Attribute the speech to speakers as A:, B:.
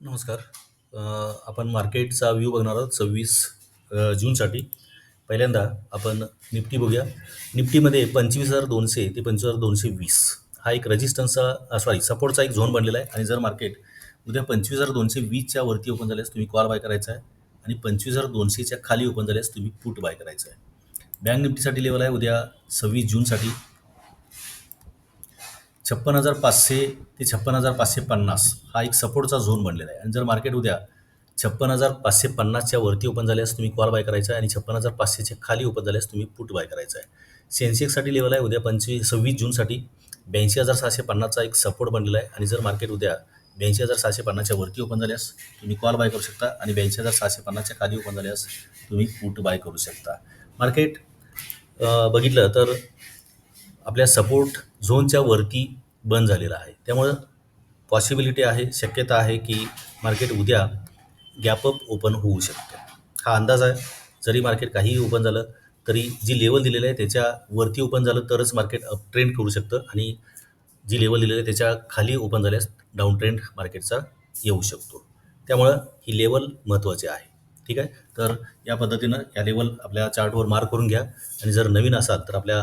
A: नमस्कार. आपण मार्केटचा व्यू बघणार आहोत सव्वीस जूनसाठी. पहिल्यांदा आपण निफ्टी बघूया. निफ्टीमध्ये पंचवीस हजार दोनशे ते पंचवीस हजार दोनशे वीस हा एक रजिस्टन्सचा सॉरी सपोर्टचा एक झोन बनलेला आहे. आणि जर मार्केट उद्या पंचवीस हजार दोनशे वीसच्या वरती ओपन झाल्यास तुम्ही कॉल बाय करायचा आहे. आणि पंचवीस हजार दोनशेच्या खाली ओपन झाल्यास तुम्ही पुट बाय करायचं आहे. बँक निफ्टीसाठी लेवल आहे उद्या सव्वीस जूनसाठी. छप्पन हजार पाचशे ते छप्पन हजार पाचशे पन्नास हा एक सपोर्टचा झोन बनलेला आहे. आणि जर मार्केट उद्या छप्पन हजार पाचशे पन्नासच्या वरती ओपन झाल्यास तुम्ही कॉल बाय करायचा आहे आणि छप्पन हजार पाचशेच्या खाली ओपन झाल्यास तुम्ही पुट बाय करायचा आहे. सेन्सेक्ससाठी लेवल आहे. उद्या पंचवीस सव्वीस जूनसाठी ब्याऐंशी हजार सहाशे पन्नासचा एक सपोर्ट बनलेला आहे. आणि जर मार्केट उद्या ब्याऐंशी हजार सहाशे पन्नासच्या वरती ओपन झाल्यास तुम्ही कॉल बाय करू शकता आणि ब्याऐंशी हजार सहाशे पन्नासच्या खाली ओपन झाल्यास तुम्ही पुट बाय करू शकता. मार्केट बघितलं तर आपल्या सपोर्ट झोनच्या वरती बंद झालेला आहे. त्यामुळं पॉसिबिलिटी आहे शक्यता आहे की मार्केट उद्या गॅपअप ओपन होऊ शकतं. हा अंदाज आहे. जरी मार्केट काहीही ओपन झालं तरी जी लेवल दिलेलं आहे त्याच्या वरती ओपन झालं तरच मार्केट अप ट्रेंड करू शकतं आणि जी लेवल दिलेली आहे त्याच्याखाली ओपन झाल्यास डाऊन ट्रेंड मार्केटचा येऊ शकतो. त्यामुळं ही लेवल महत्त्वाची आहे. ठीक आहे? तर या पद्धतीनं या लेवल आपल्या चार्टवर मार्क करून घ्या. आणि जर नवीन असाल तर आपल्या